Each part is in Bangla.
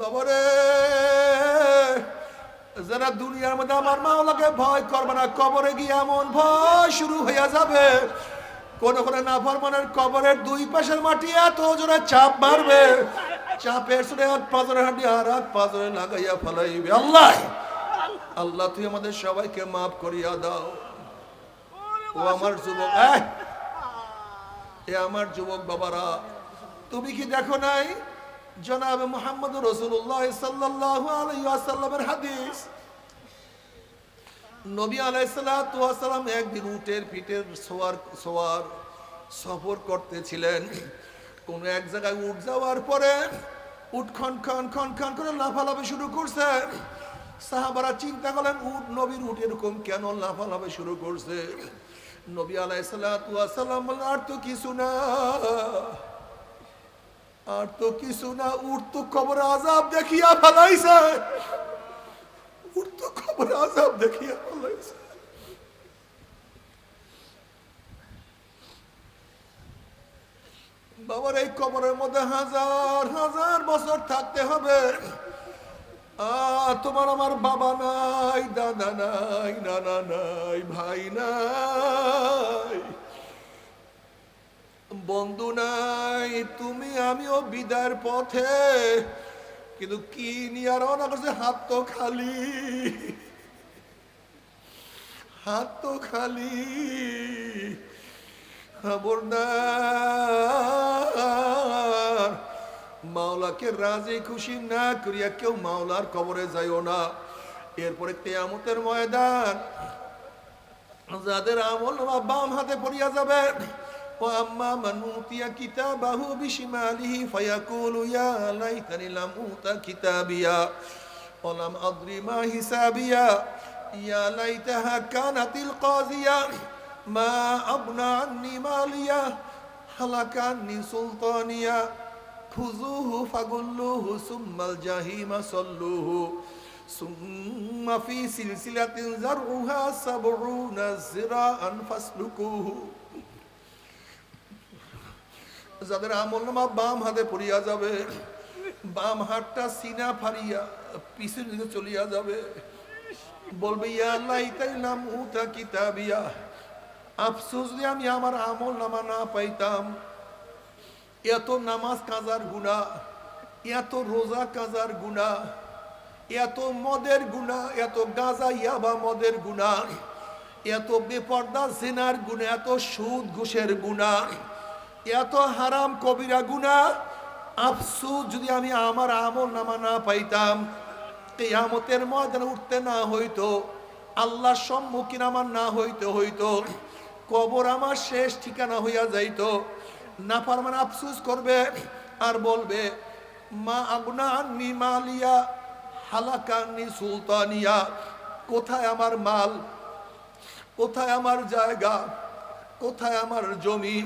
বাবারে, যারা দুনিয়ার মধ্যে আমার মাওলাকে ভয় করবে না, কবরে গিয়ে এমন ভয় শুরু হয়ে যাবে। কোন কোন নাফরমানের কবরের দুই পাশের মাটি এত জোরে চাপ মারবে। চাপের সুরে হাত পাজরে হাঁটি আর হাত পাজরে লাগাইয়া ফেলাইবে। আল্লাহ আল্লাহ, তুই আমাদের সবাইকে মাফ করিয়া দাও। ও আমার যুবক এ আমার যুবক বাবারা, তুমি কি দেখো নাই? জনাব মোহাম্মদ রসুল্লাহ সাল্লাহ আলাইসাল্লামের হাদিস। নবী আলাইসাল্লাম একদিন উটের পিঠের সোয়ার সোয়ার সফর করতেছিলেন। কোন এক জায়গায় উঠ যাওয়ার পরে উঠ খন খন খন খন করে লাফালাফি শুরু করছে। সাহাবারা চিন্তা করলেন, উট নবীর উট এরকম কেন লাফালাফি শুরু করছে? নবী আলাইসাল্লাম আর তো কিছু না। আর তো কিছু না উর্তু খবর আজাব দেখিয়া ফেলাইছে। উর্তু খবর আজাব দেখিয়া ফেলাইছে। বাবার এই কবরের মধ্যে হাজার হাজার বছর থাকতে হবে। তোমার আমার বাবা নাই, দাদা নাই, নানা নাই, ভাই নাই। বন্ধু নাই, তুমি আমিও বিদায়ের পথে। কিন্তু কি নিয়ে রওনা করছে? হাত তো খালি। হাত তো খালি। খবরদার মাওলাকে রাজি খুশি না করিয়া কেউ মাওলার কবরে যাইও না। এরপরে তেয়ামতের ময়দান, যাদের আমল বাম হাতে পড়িয়া যাবে واما من اوتي كتابه بشماله فيقول يا ليتني لم اوت كتابيا ولم ادري ما حسابيا يا ليتها كانت القاضيه ما اغنى عني ماليا هلك عني سلطانيا خذوه فغلوه ثم الجحيم صلوه ثم في سلسلة زرعها سبعون ذراعا فاسلكوه যাদের আমল নামা বাম হাতে পড়িয়া যাবে, বাম হাতটা সিনা ফারিয়া পিছন দিকে চলিয়া যাবে। বলবে আফসোস যে আমি আমার আমল নামা না পাইতাম। এত নামাজ কাজার গুণা এত রোজা কাজার গুণা এত মদের গুণা এত গাজা ইয়াবা মদের গুণা এত বেপর্দা জেনার গুণা এত সুদ ঘুষের গুণা এত হারাম কবিরা গুণা আফসুস যদি আমি আমার আমল নামা না পাইতাম, কেয়ামতের ময়দানে উঠতে না হইতো, আল্লাহর সম্মুখীন আমার না হইতে হইতো, কবর আমার শেষ ঠিকানা হইয়া যাইত না পারমান আফসুস করবে আর বলবে, মা আগুনা মালিয়া হালাকান্নি সুলতানিয়া, কোথায় আমার মাল? কোথায় আমার জায়গা? কোথায় আমার জমি?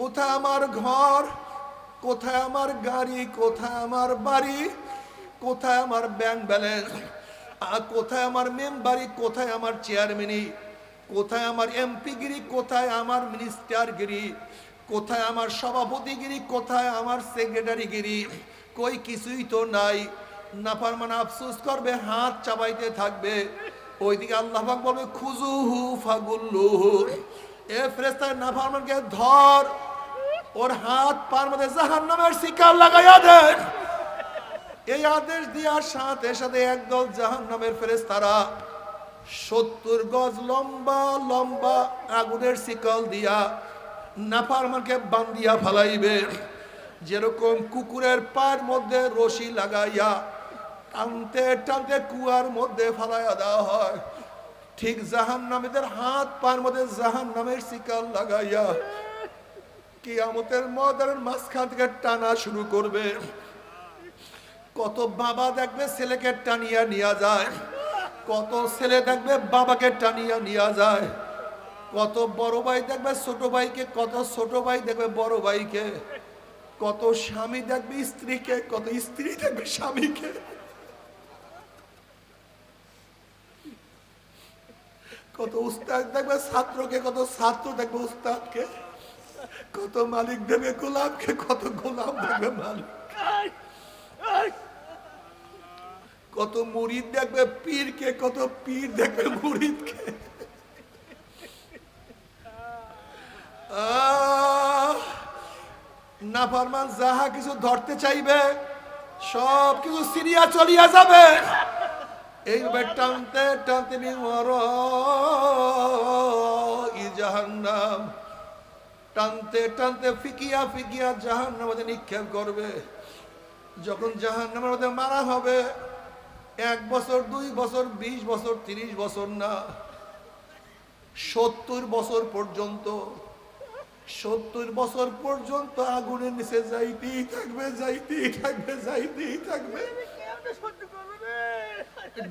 কোথায় আমার ঘর কোথায় আমার গাড়ি কোথায় আমার বাড়ি কোথায় আমার ব্যাংক ব্যালেন্স কোথায় আমার মেম্বারি কোথায় আমার চেয়ারম্যানি কোথায় আমার এমপিগিরি কোথায় আমার মিনিস্টারগিরি কোথায় আমার সভাপতিগিরি কোথায় আমার সেক্রেটারিগিরি কই কিছুই তো নাই নাফারমান আফসোস করবে হাত চাবাইতে থাকবে ওইদিকে আল্লাহ পাক বলবে খুজুহু ফাগুল্লুহু এ ফ্রেস্তায় নাফারমানকে ধর ওর হাত পার মধ্যে জাহান নামের শিকার লাগাইয়া দেন। এই আদেশ দেওয়ার সাথে সাথে একদল জাহান নামের ফেরেস তারা সত্তর গজ লম্বা লম্বা আগুনের শিকল দিয়া নাফারমানকে বান্দিয়া ফালাইবে যেরকম কুকুরের পায়ের মধ্যে রশি লাগাইয়া টানতে টানতে কুয়ার মধ্যে ফালাইয়া দেওয়া হয়, ঠিক জাহান নামীদের হাত পার মধ্যে জাহান নামের শিকাল লাগাইয়া কিয়ামতের ময়দানের মাঝখান থেকে টানা শুরু করবে। কত বাবা দেখবে ছেলেকে টানিয়া নিয়ে যায়। কত ছেলে দেখবে বাবাকে টানিয়া নিয়ে যায়। কত বড় ভাই দেখবে ছোট ভাইকে, কত ছোট ভাই দেখবে বড় ভাইকে। কত স্বামী দেখবে স্ত্রীকে, কত স্ত্রী দেখবে স্বামীকে। কত উস্তাদ দেখবে ছাত্রকে, কত ছাত্র দেখবে উস্তাদকে। কত মালিক দেবে গোলামকে কত গোলাম দেবে মালিক। কত মুরিদ দেখবে পীরকে, কত পীর দেখবে মুরিদকে নাফরমান যাহা কিছু ধরতে চাইবে, সব কিছু সিরিয়া চলিয়া যাবে। এইভাবে টানতে টানতে ই জাহান্নাম। টানতে টানতে ফিকিয়া ফিকিয়া জাহান্নাম মধ্যে নিক্ষেপ করবে। যখন জাহান্নামের মধ্যে মারা হবে, এক বছর, দুই বছর, বিশ বছর, তিরিশ বছর না, সত্তর বছর পর্যন্ত, সত্তর বছর পর্যন্ত আগুনের নিচে যাইতেই থাকবে যাইতেই থাকবে যাইতেই থাকবে।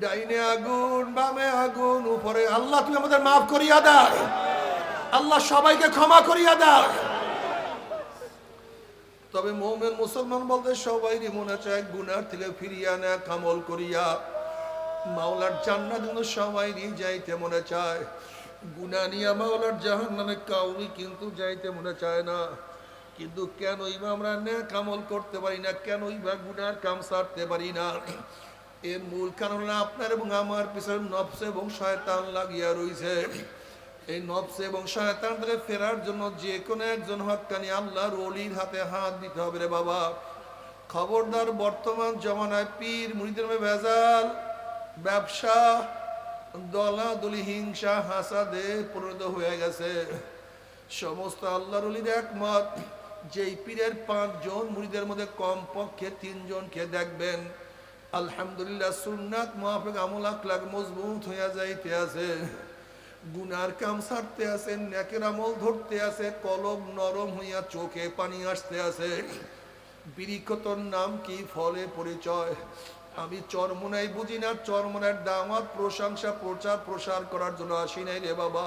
ডাইনে আগুন, বামে আগুন, উপরে আল্লাহ তুমি আমাদের মাফ করিয়া দাও। আল্লাহ সবাইকে ক্ষমা করিয়া দাও। তবে মোমেন মুসলমান বলতে সবাই মনে চায়, গুনার থেকে ফিরিয়া না, কামল করিয়া। মাওলার জান্নাত কিন্তু সবাই নিয়ে যাইতে মনে চায়। গুনা নিয়া মাওলার জাহান নামে কাউরি কিন্তু যাইতে মনে চায় না। কিন্তু কেনই বা আমরা না কামল করতে পারি না, কেনই বা গুনার কাম সারতে পারি না। এর মূল কারণ আপনার এবং আমার পিছনে নফস এবং শয়তান লাগিয়া রইছে। এই নফস এবং শয়তান থেকে ফেরার জন্য যে কোনো একজন হক্কানি আল্লাহর অলির হাতে হাত দিতে হবে রে বাবা। খবরদার বর্তমান জমানায় পীর, মুড়িদের ভেজাল, ব্যবসা, দলাদলি, হিংসা, হাসাদে পরিণত হয়ে গেছে। সমস্ত আল্লাহর অলির একমত, যেই পীরের পাঁচজন, মুড়িদের মধ্যে কমপক্ষে তিনজনকে দেখবেন। আলহামদুলিল্লাহ সুন্নাত মাহফিক আমল, আখলাক মজবুত হইয়া যাইতে আছে। গুনার কাম ছাড়তে আছে নেকের আমল ধরতে আছে, কলম নরম হইয়া চোখে পানি আসতে আছে। বিরিক্ষতর নাম কি? ফলে পরিচয়। আমি চরমনাই বুঝি না, চরমনার দামাত, প্রশংসা, প্রচার, প্রসার করার জন্য আসি নাই রে বাবা।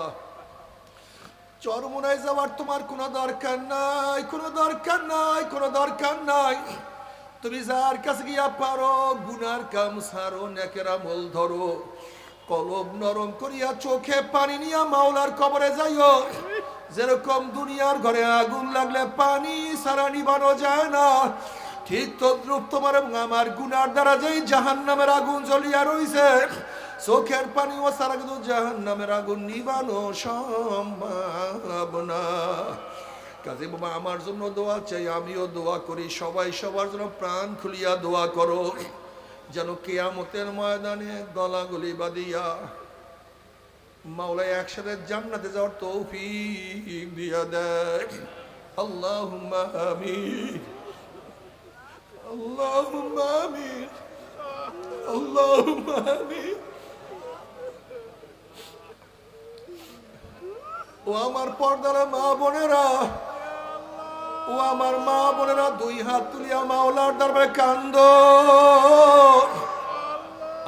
চরমনায় যাওয়ার তোমার কোনো দরকার নাই, কোনো দরকার নাই, কোনো দরকার নাই। তুমি যার কাছে গিয়া পারো, গুনার কাম সারো নেকের আমল ধরো। কলব নরম করিয়া চোখে পানি নিয়া মাওলার কবরে যাইও। যেরকম দুনিয়ার ঘরে আগুন লাগলে পানি সারা নিবানো যায় না। ঠিক তদ্রুপ তোমার আমার গুনার দ্বারা যেই জাহান নামের আগুন জ্বলিয়া রইছে, চোখের পানি ও সারা কিন্তু জাহান নামের আগুন নিবানো সম্ভব না। কাজে বাবা, আমার জন্য দোয়া চাই, আমিও দোয়া করি, সবাই সবার জন্য প্রাণ খুলিয়া দোয়া করো। যেন কেয়ামতের ময়দানে গলাগলি বাদিয়া মাওলা একসাথে জান্নাতে যাওয়ার তৌফিক দিয়া দেয়। আমিন। আল্লাহুম্মা আমিন। ও আমার পর্দার মা বোনেরা ও আমার মা বোনেরা, দুই হাত তুলিয়া মাওলার দরবারে কান্দ।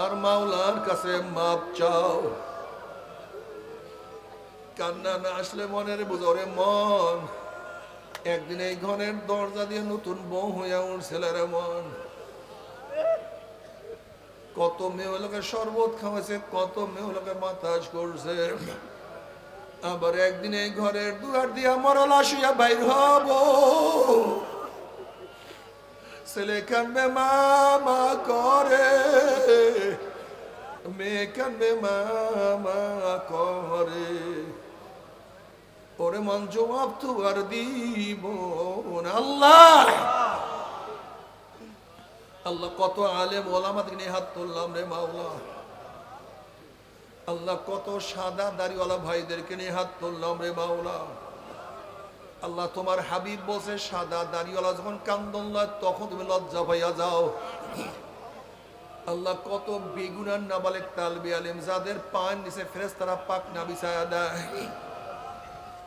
আর মাওলার কাছে মাপ চাও। কান্না না আসলে মনের বুঝরে মন। একদিন এই ঘরের দরজা দিয়ে নতুন বউ হইয়া উঠছিল রে মন। কত মেয়ে লোকে শরবত খাওয়াছে কত মেয়ে লোকে বাতাস করছে। আবার একদিন এই ঘরের দুয়ার দিয়া মরল আসিয়া বাইর হব। ছেলে কানবে মামা করে। মেয়ে কানবে মামা করে। ওরে মন জবাব তো আর দিব। আল্লাহ! আল্লাহ কত আলেম, ওলামাদের নিয়ে হাত তুললাম রে মাওলা। আল্লাহ কত সাদা দাড়িওয়ালা ভাইদেরকে নিয়ে হাত তুললাম রে বাউলা আল্লাহ তোমার হাবিব বসে সাদা দাড়িওয়ালা যখন কান্দন লয় তখন তুমি লজ্জা পাইয়া যাও। আল্লাহ কত বেগুনার নাবালেক তালবি আলিম, যাদের পান নিচে ফেরেস তারা পাক না বিছায়া দেয়।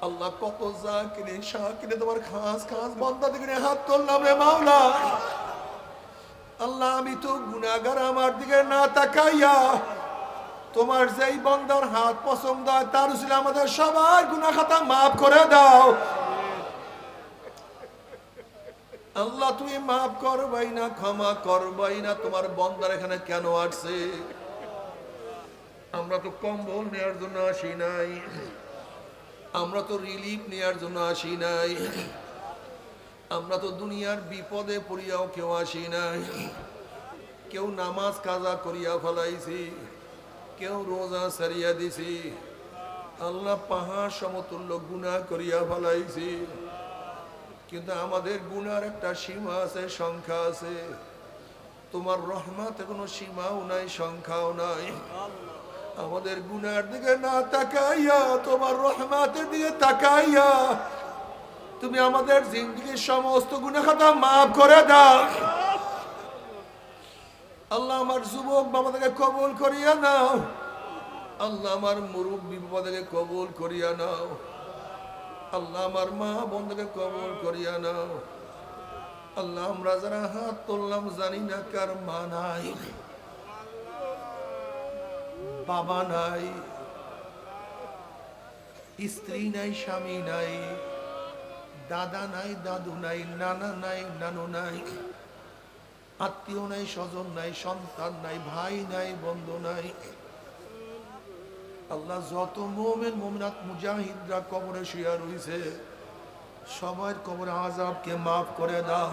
আল্লাহ কত যা কিনে শাহ কিনে তোমার খাস খাস বন্ধা দিকে হাত তুললাম রে মাওলা। আল্লাহ, আমি তো গুনাগার আমার দিকে না তাকাইয়া তোমার যেই বন্দার হাত পছন্দ হয়, তার উচিত আমাদের সবার গুনা খাতা মাফ করে দাও। আল্লাহ, তুমি মাফ করবাই না, ক্ষমা করবাই না, তোমার বন্দার এখানে কেন আসছে? আমরা তো কম্বল নেওয়ার জন্য আসি নাই। আমরা তো রিলিফ নেওয়ার জন্য আসি নাই। আমরা তো দুনিয়ার বিপদে পড়িয়াও কেউ আসি নাই। কেউ নামাজ কাজা করিয়া ফেলাইছি। কেউ রোজা সারিয়া দিছি। আল্লাহ পাহাড় সমতুল্য গুণা করিয়া ফেলাইছি। কিন্তু আমাদের গুনার একটা সীমা আছে, সংখ্যা আছে। তোমার রহমাতে কোনো সীমাও নাই, সংখ্যাও নাই। আমাদের গুনার দিকে না তাকাইয়া, তোমার রহমাতের দিকে তাকাইয়া তুমি আমাদের জিন্দগির সমস্ত গুণা খাতা মাফ করে দাও। আল্লাহ আমার যুবক বাবা বাবাদেরকে কবুল করিয়া নাও। আল্লাহ আমার মুরব্বী বাবাদেরকে কবুল করিয়া নাও। আল্লাহ আমার মা বন্ধুকে কবল করিয়া নাও। আল্লাহ আমরা যারা হাত তুললাম জানি না কার মা নাই। বাবা নাই। স্ত্রী নাই, স্বামী নাই। দাদা নাই, দাদু নাই, নানা নাই, নানু নাই। আত্মীয় নাই, স্বজন নাই, সন্তান নাই, ভাই নাই, বন্ধু নাই। আল্লাহ যত মোমেন, মোমিনাত, মুজাহিদরা কবরে শুয়া রয়েছে সবার কবরে আজাবকে মাফ করে দাও।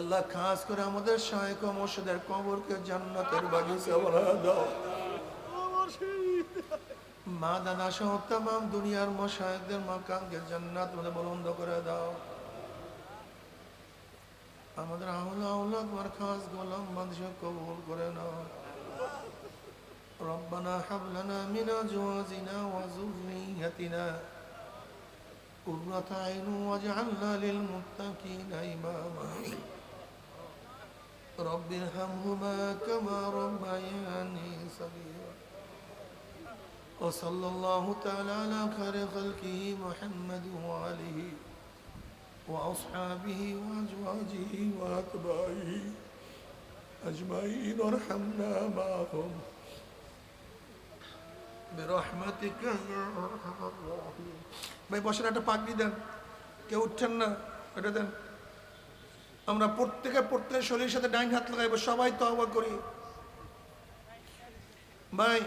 আল্লাহ খাস করে আমাদের শায়ক মসজিদের কবরকে জান্নাতের বাগিচা বানা দাও। মা দাদা সহ তাম দুনিয়ার মশায়কদের মাকামকে জান্নাত মধ্যে বলন্দ করে দাও। আমাদের আহলা আহলা তোমার খাস গোলাম বাদশা কবুল করে নাও ربنا هب لنا من ازواجنا وذريتنا قرة عين واجعلنا للمتقين اماما رب ارحمهما كما ربياني صغيرا وصلى الله تعالى على خير خلقه محمد وآله وأصحابه وأزواجه وأتباعه أجمعين وارحمنا معهم برحمتك يا أرحم الراحمين ভাই বসেন একটা পাগড়ি দেন কেউ উঠছেন না এটা দেন আমরা প্রত্যেকে প্রত্যেকের শরীরের সাথে ডাইন হাত লাগাইবো সবাই তহবা করি ভাই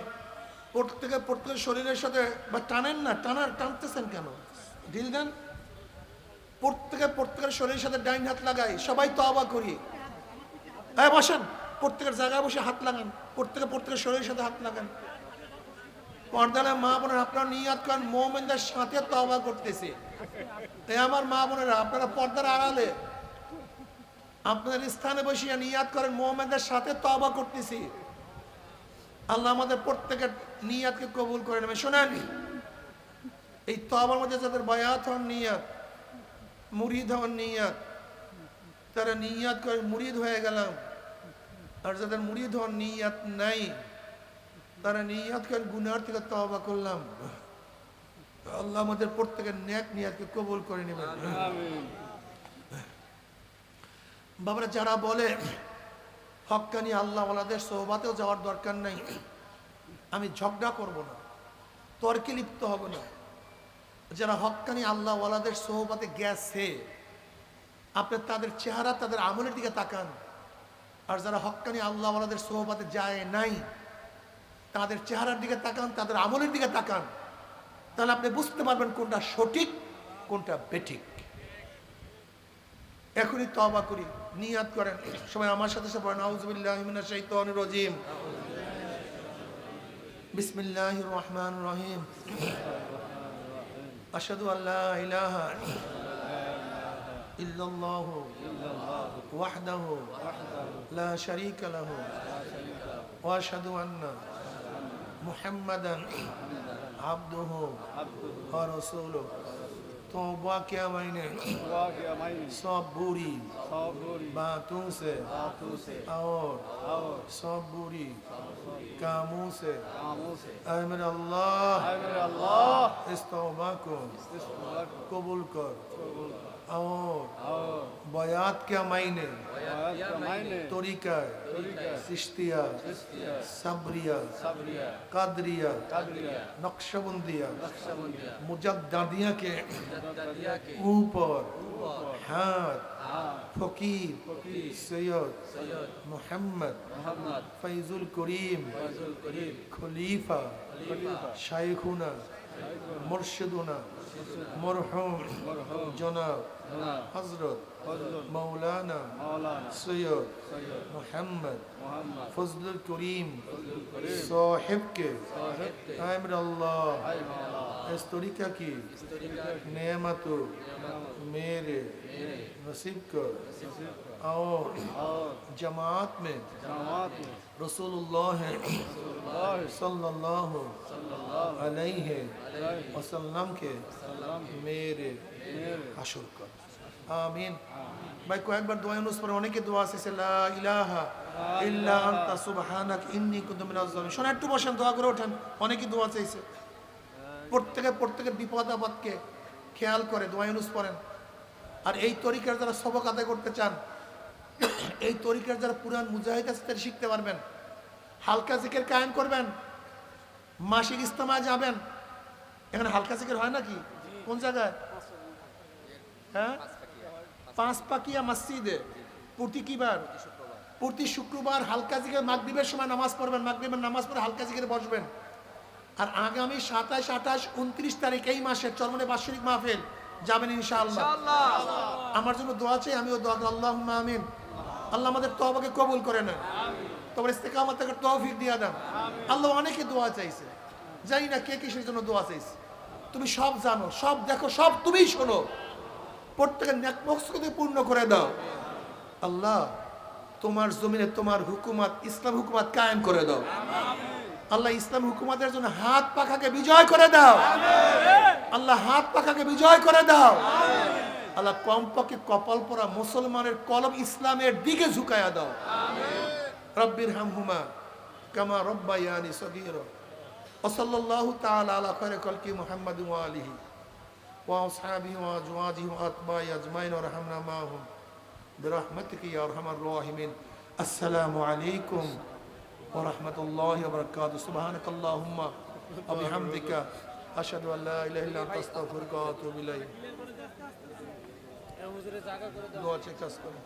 প্রত্যেকে প্রত্যেকের শরীরের সাথে বা টানেন না টানার টানতেছেন কেন ঢিল দেন প্রত্যেকে প্রত্যেকের শরীরের সাথে ডাইন হাত লাগাই, সবাই তবা করি। হ্যাঁ বসেন। প্রত্যেকের জায়গায় বসে হাত লাগান, প্রত্যেকে প্রত্যেকের শরীরের সাথে হাত লাগান। পর্দালে মা বোনের, আপনারা নিয়াত করেন, মোমেনদের সাথে তবা করতেছে। তাই আমার মা বোনেরা, আপনারা পর্দার আড়ালে আপনাদের স্থানে বসিয়া নিয়াত করেন মোহাম্মদের সাথে তবা করতেছি। আল্লাহ আমাদের প্রত্যেকের নিয়াতকে কবুল করে নেবে শোনেন, এই তবার মধ্যে যাদের বায়াত হন, নিয়াত মুরিদ হন নিয়াত তারা নিয়াত করে, মুরিদ হয়ে গেলাম। আর যাদের মুরিদ হন নিয়াত নাই, তারা নিয়াত করে গুনার থেকে তবা করলাম। আল্লাহ আমাদের প্রত্যেকের ন্যাক নিয়াতকে কবুল করে নেবেন। বাবারা, যারা বলে, হক্কানি আল্লাহ ওলাদের সোহবাতেও যাওয়ার দরকার নাই, আমি ঝগড়া করব না, তর্কে লিপ্ত হব না। যারা হক্কানি আল্লাহ ওলাদের সোহবাতে গেছে, আপনি তাদের চেহারা তাদের আমলের দিকে তাকান। আর যারা হক্কানি আল্লাহ ওলাদের সোহবাতে যায় নাই, তাদের চেহারার দিকে তাকান, তাদের আমলের দিকে তাকান। তাহলে আপনি বুঝতে পারবেন কোনটা সঠিক, কোনটা বেঠিক। এখনই তবা করি, নিয়াত করেন। সবাই আমার সাথে সাথে পড়েন, আউযুবিল্লাহি মিনাশ শাইতানির রাজিম। أشهد أن لا إله إلا الله وحده لا شريك له وأشهد أن محمدا عبده ورسوله توبہ کیا میں نے سب بوری باتوں سے اور سب بوری कामों से ऐ मेरे अल्लाह इस तौबा को कबूल कर और बयात क्या मायने? तरीका सिश्तिया सबरिया कादरिया नक्शबंदिया मुजद्दिया के ऊपर हाथ फकीर सैयद मोहम्मद फैजुल करीम खलीफा शाइखुना। मुर्शिदुना। مرحوم جناب حضرت مولانا سيد محمد فضل الكريم صاحبك أمر الله Histórica की नियमतों मेरे नसीब कर और जमात में रसूलुल्लाह सल्लल्लाहु अलैहि वसल्लम के मेरे हशर कर आमीन भाई को एक बार दुआ उस पर অনেকে দোয়া আছে লা ইলাহা ইল্লা আনতা সুবহানাক ইন্নী কুনতু মিনাজ জালিমিন শোনা একটু বসেন দোয়া করে ওঠেন অনেকে দোয়া চাইছে প্রত্যেকে প্রত্যেকের বিপদ আপদকে খেয়াল করে, দোয়া ইউনুস পড়েন। আর এই তরিকার যারা সবক আদায় করতে চান, এই তরিকার যারা পুরান মুজাহিদ আছে তারা শিখতে পারবেন। হালকা জিকের কায়েম করবেন, মাসিক ইস্তেমায় যাবেন। এখানে হালকা জিকের হয় নাকি? কোন জায়গায়? হ্যাঁ? পাঁচ পাকিয়া মসজিদে। প্রতি কি বার? প্রতি শুক্রবার। হালকা জিকের মাগরিবের সময় নামাজ পড়বেন, মাগরিবের নামাজ পড়ে হালকা জিকের বসবেন। আর আগামী সাতাশ আঠাশ উনত্রিশ তারিখ এই মাসের চরমনে বাৎসরিক মাহফিল যাবেন ইনশাআল্লাহ। আমার জন্য দোয়া চাই আমিও দোয়া আল্লাহ আমিন। আল্লাহ আমাদের তবাকে কবুল করে নেন। তোমার ইস্তেকামত থেকে তৌফিক দিয়ে দেন। আল্লাহ অনেকে দোয়া চাইছে। জানি না কে কিসের জন্য দোয়া চাইছে। তুমি সব জানো সব দেখো সব তুমিই শোনো। প্রত্যেকের ন্যাক মকসদে পূর্ণ করে দাও। আল্লাহ তোমার জমিনে তোমার হুকুমাত ইসলাম হুকুমাত কায়েম করে দাও। আল্লাহ ইসলাম হুকুমাতের জন্য হাত পাখাকে বিজয় করে দাও আল্লাহ হাত পাখাকে বিজয় করে দাও আল্লাহ কমপক্ষে কপাল পরা মুসলমানের কলম ইসলামের দিকে ঝুঁকায়া দাও রব্বির হামহুমা কামা রব্বায়ানি সগীর وصلى الله تعالى على خير خلق محمد وآله وأصحابه وأزواجه وأتباعه أجمعين ورحمنا معهم برحمتك يا أرحم الراحمين السلام عليكم ورحمة الله وبركاته سبحانك اللهم وبحمدك أشهد أن لا إله إلا أنت أستغفرك وأتوب إليك دعاء চেক কাজ করো